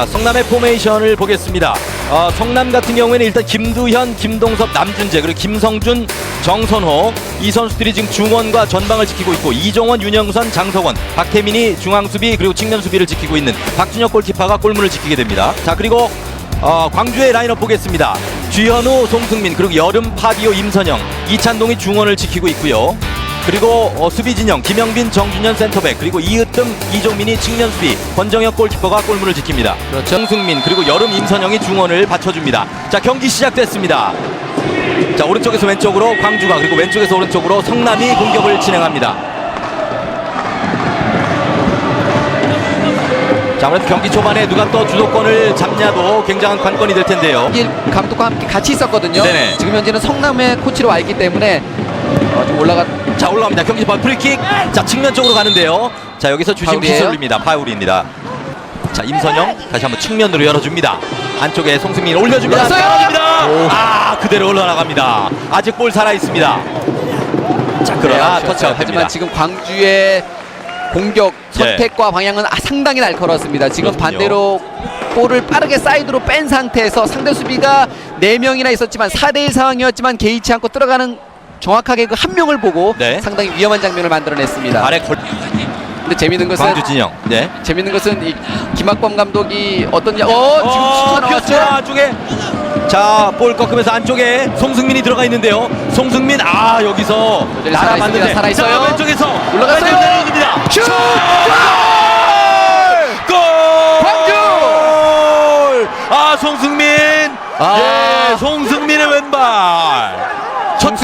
자, 성남의 포메이션을 보겠습니다. 어, 성남 같은 경우에는 일단 김두현, 김동섭, 남준재 그리고 김성준, 정선호 이 선수들이 지금 중원과 전방을 지키고 있고 이종원, 윤영선, 장석원, 박태민이 중앙 수비 그리고 측면 수비를 지키고 있는 박준혁 골키퍼가 골문을 지키게 됩니다. 자 그리고 어, 광주의 라인업 보겠습니다. 주현우, 송승민 그리고 여름 파비오, 임선영, 이찬동이 중원을 지키고 있고요. 그리고 어, 수비 진영 김영빈, 정준현 센터백 그리고 이으뜸, 이종민이 측면 수비 권정혁 골키퍼가 골문을 지킵니다. 그렇죠. 정승민 그리고 여름 임선영이 중원을 받쳐줍니다. 자 경기 시작됐습니다. 자 오른쪽에서 왼쪽으로 광주가 그리고 왼쪽에서 오른쪽으로 성남이 공격을 진행합니다. 자 아무래도 경기 초반에 누가 또 주도권을 잡냐도 굉장한 관건이 될 텐데요. 일 감독과 함께 같이 있었거든요. 네네. 지금 현재는 성남의 코치로 와 있기 때문에 어, 좀 올라가 자 올라갑니다. 경기 번 프리킥. 자 측면 쪽으로 가는데요. 자 여기서 주심? 기술입니다. 파울입니다. 자 임선영 다시 한번 측면으로 열어줍니다. 안쪽에 송승민 올려줍니다. 떨어집니다. 오. 아 그대로 올라나갑니다. 아직 볼 살아 있습니다. 자 그러나 네, 터치아웃 하지만 됩니다. 지금 광주의 공격 선택과 방향은 아, 상당히 날카로웠습니다. 지금 그렇군요. 반대로 볼을 빠르게 사이드로 뺀 상태에서 상대 수비가 4명이나 있었지만 4대1 상황이었지만 개의치 않고 들어가는 정확하게 그 한 명을 보고 네. 상당히 위험한 장면을 만들어냈습니다. 발에 걸 근데 재밌는 것은 광주 진영. 네. 재밌는 것은 이 김학범 감독이 어떤 야, 어, 지금 어, 피어스 나왔죠? 안쪽에 자볼 꺾으면서 안쪽에 송승민이 들어가 있는데요. 송승민 아 여기서 네, 날아 살아있습니다. 맞는데 살아 있어요. 자, 왼쪽에서 올라갔어요. 슛! 골! 광주! 아 송승민 아. 예 송승민의 왼발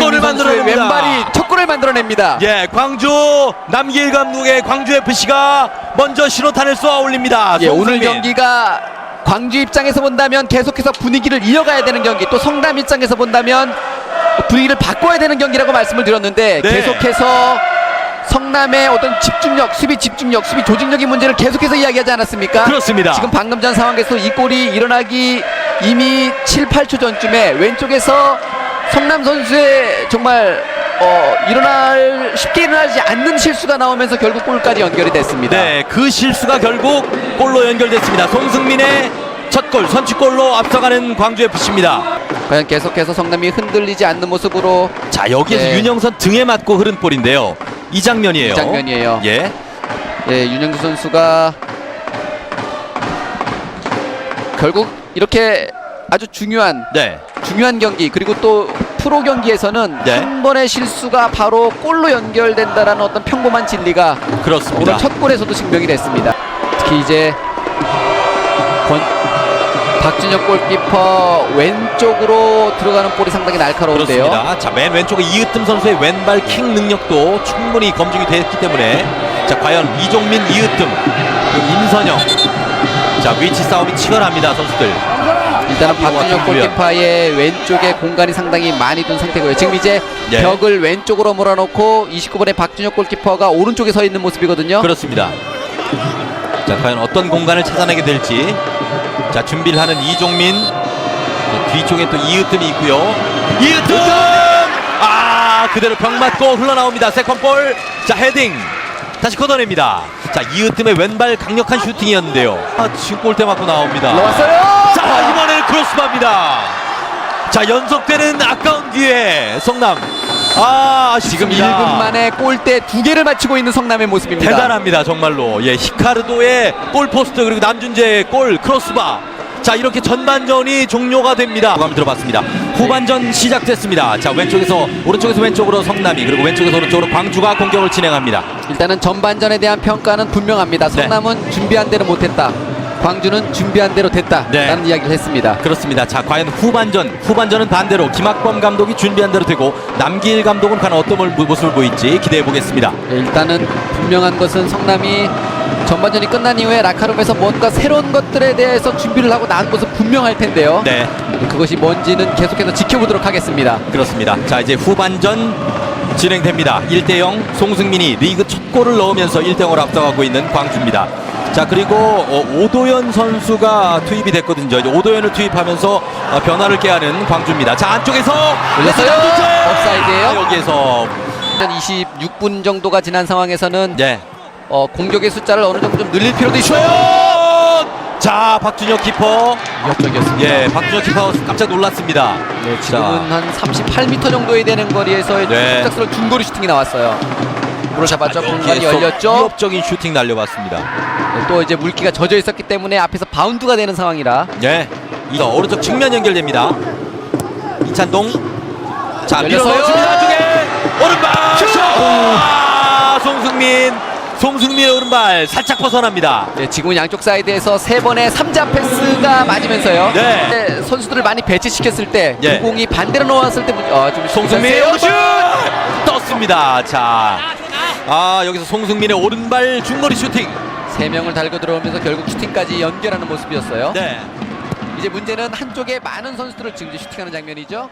첫 골을 송승민 선수의 만들어냅니다. 왼발이 첫 골을 만들어냅니다. 예 광주 남길 감독의 광주 FC가 먼저 신호탄을 쏘아 올립니다. 예, 오늘. 경기가 광주 입장에서 본다면 계속해서 분위기를 이어가야 되는 경기 또 성남 입장에서 본다면 분위기를 바꿔야 되는 경기라고 말씀을 드렸는데 네. 계속해서 성남의 어떤 집중력, 수비 집중력, 수비 조직력의 문제를 계속해서 이야기하지 않았습니까? 그렇습니다. 지금 방금 전 상황에서 이 골이 일어나기 이미 7, 8초 전쯤에 왼쪽에서 성남 선수의 정말 어, 일어날 쉽게 일어나지 않는 실수가 나오면서 결국 골까지 연결이 됐습니다. 네, 그 실수가 결국 골로 연결됐습니다. 송승민의 첫 골, 선취골로 앞서가는 광주 FC입니다. 과연 계속해서 성남이 흔들리지 않는 모습으로 자, 여기에서 네. 윤영선 등에 맞고 흐른 볼인데요. 이 장면이에요. 이 장면이에요. 예. 예, 윤영수 선수가 결국 이렇게 아주 중요한 네. 중요한 경기 그리고 또 프로 경기에서는 네. 한 번의 실수가 바로 골로 연결된다라는 어떤 평범한 진리가 그렇습니다. 오늘 첫 골에서도 증명이 됐습니다. 특히 이제 권, 박준혁 골키퍼 왼쪽으로 들어가는 볼이 상당히 날카로운데요. 그렇습니다. 자, 맨 왼쪽에 이으뜸 선수의 왼발 킥 능력도 충분히 검증이 됐기 때문에 자, 과연 이종민, 이으뜸, 임선영 자, 위치 싸움이 치열합니다, 선수들. 일단은 파비오와 박준혁. 골키퍼의 왼쪽에 공간이 상당히 많이 둔 상태고요. 지금 이제 예. 벽을 왼쪽으로 몰아놓고 29번의 박준혁 골키퍼가 오른쪽에 서 있는 모습이거든요. 그렇습니다. 자, 과연 어떤 공간을 찾아내게 될지. 자, 준비를 하는 이종민. 자, 뒤쪽에 또 이으뜸이 있고요. 이으뜸! 아, 그대로 벽 맞고 흘러나옵니다. 세컨볼. 자, 헤딩. 다시 걷어냅니다. 자, 이으뜸의 왼발 강력한 슈팅이었는데요. 아, 지금 골대 맞고 나옵니다. 올라왔어요. 자, 이번에는 크로스바입니다. 자, 연속되는 아까운 기회. 성남. 아, 지금 아쉽습니다. 1분 만에 골대 두 개를 맞추고 있는 성남의 모습입니다. 대단합니다 정말로 예 히카르도의 골 포스트 그리고 남준재의 골 크로스바 자 이렇게 전반전이 종료가 됩니다 감 들어봤습니다 후반전 시작됐습니다 자 왼쪽에서 오른쪽에서 왼쪽으로 성남이 그리고 왼쪽에서 오른쪽으로 광주가 공격을 진행합니다 일단은 전반전에 대한 평가는 분명합니다. 네. 성남은 준비한 대로 못했다. 광주는 준비한 대로 됐다라는 네. 이야기를 했습니다. 그렇습니다 자 과연 후반전 후반전은 반대로 김학범 감독이 준비한 대로 되고 남길 감독은 과연 어떤 모- 모습을 보일지 기대해 보겠습니다 네, 일단은 분명한 것은 성남이 전반전이 끝난 이후에 라카룸에서 뭔가 새로운 것들에 대해서 준비를 하고 나온 것은 분명할 텐데요. 네 그것이 뭔지는 계속해서 지켜보도록 하겠습니다. 그렇습니다. 자 이제 후반전 진행됩니다. 1대0 송승민이 리그 첫 골을 넣으면서 1대0으로 앞서가고 있는 광주입니다. 자 그리고 어, 오도현 선수가 투입이 됐거든요. 이제 오도현을 투입하면서 어, 변화를 깨하는 광주입니다. 자 안쪽에서 올렸어요. 업사이드예요. 아, 여기에서 26분 정도가 지난 상황에서는 네. 어, 공격의 숫자를 어느 정도 좀 늘릴 필요도 있어요. 자 박준혁 키퍼 위협적이었습니다. 예 박준혁 키퍼 깜짝 놀랐습니다 네, 지금은 한 38m 정도에 되는 거리에서의 네. 갑작스러운 중거리 슈팅이 나왔어요. 물을 잡았죠. 공간이 열렸죠. 위협적인 슈팅 날려봤습니다 네, 또 이제 물기가 젖어 있었기 때문에 앞에서 바운드가 되는 상황이라 예이 오른쪽 측면 연결됩니다 이찬동 자. 밀어넣습니다 안쪽에 오른발 슛! 아, 송승민 송승민의 오른발 살짝 벗어납니다 네, 지금은 양쪽 사이드에서 세 번의 삼자 패스가 맞으면서요. 네. 네, 선수들을 많이 배치시켰을 때 예. 그 공이 반대로 나왔을 때 어, 좀 송승민의 슛! 오른슛 떴습니다 자 아, 여기서 송승민의 오른발 중거리 슈팅. 세 명을 달고 들어오면서 결국 슈팅까지 연결하는 모습이었어요. 네. 이제 문제는 한쪽에 많은 선수들을 지금 이제 슈팅하는 장면이죠.